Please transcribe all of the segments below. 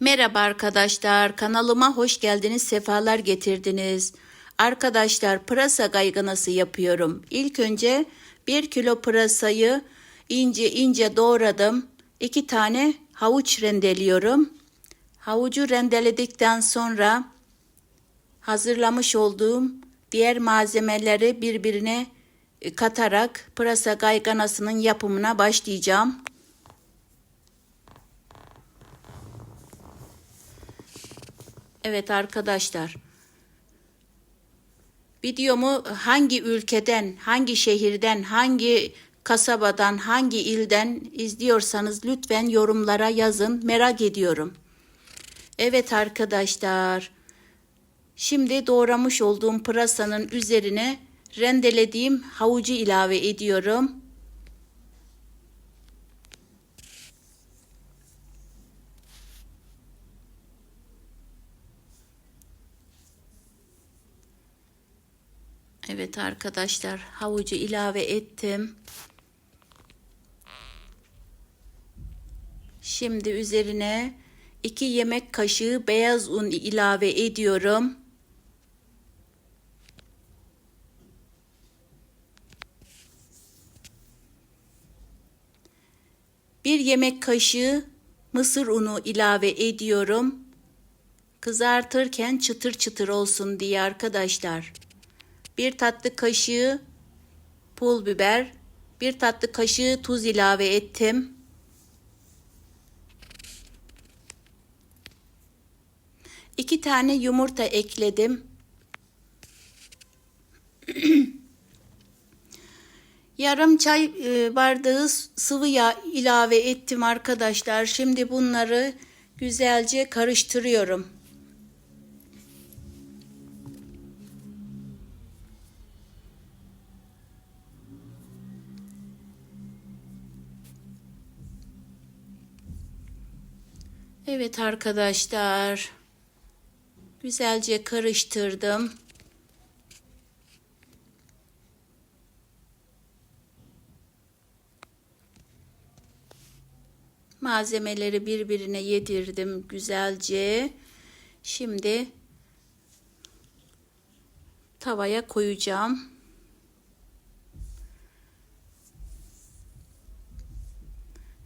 Merhaba arkadaşlar, kanalıma hoş geldiniz, sefalar getirdiniz. Arkadaşlar pırasa kayganası yapıyorum. İlk önce 1 kilo pırasayı ince ince doğradım. 2 tane havuç rendeliyorum. Havucu rendeledikten sonra hazırlamış olduğum diğer malzemeleri birbirine katarak pırasa kayganasının yapımına başlayacağım. Evet arkadaşlar. Videomu hangi ülkeden, hangi şehirden, hangi kasabadan, hangi ilden izliyorsanız lütfen yorumlara yazın. Merak ediyorum. Evet arkadaşlar. Şimdi doğramış olduğum pırasanın üzerine rendelediğim havucu ilave ediyorum. Evet arkadaşlar havucu ilave ettim. Şimdi üzerine 2 yemek kaşığı beyaz un ilave ediyorum. Bir yemek kaşığı mısır unu ilave ediyorum. Kızartırken çıtır çıtır olsun diye arkadaşlar. Bir tatlı kaşığı pul biber, bir tatlı kaşığı tuz ilave ettim. İki tane yumurta ekledim. Yarım çay e, bardağı sıvı yağ ilave ettim arkadaşlar. Şimdi bunları güzelce karıştırıyorum. Evet arkadaşlar. Güzelce karıştırdım. Malzemeleri birbirine yedirdim güzelce. Şimdi tavaya koyacağım.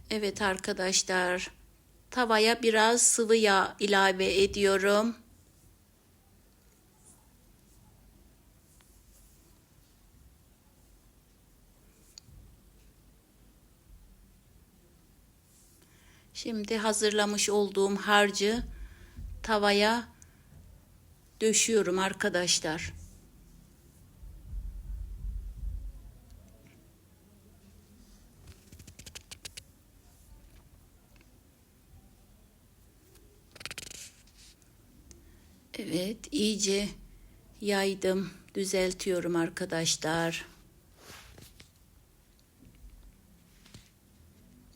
Evet arkadaşlar. Tavaya biraz sıvı yağ ilave ediyorum. Şimdi hazırlamış olduğum harcı tavaya döşüyorum arkadaşlar. Evet, iyice yaydım, düzeltiyorum arkadaşlar.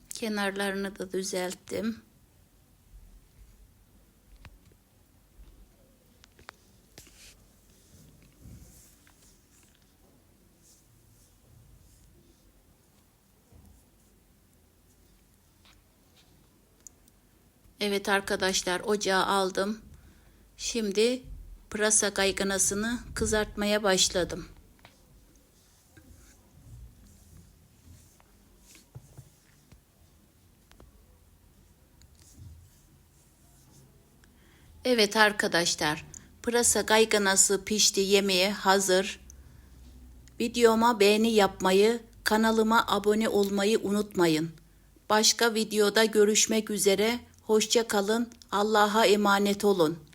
Kenarlarını da düzelttim. Evet arkadaşlar ocağa aldım. Şimdi pırasa kayganasını kızartmaya başladım. Evet arkadaşlar, pırasa kayganası pişti yemeğe hazır. Videoma beğeni yapmayı, kanalıma abone olmayı unutmayın. Başka videoda görüşmek üzere. Hoşça kalın. Allah'a emanet olun.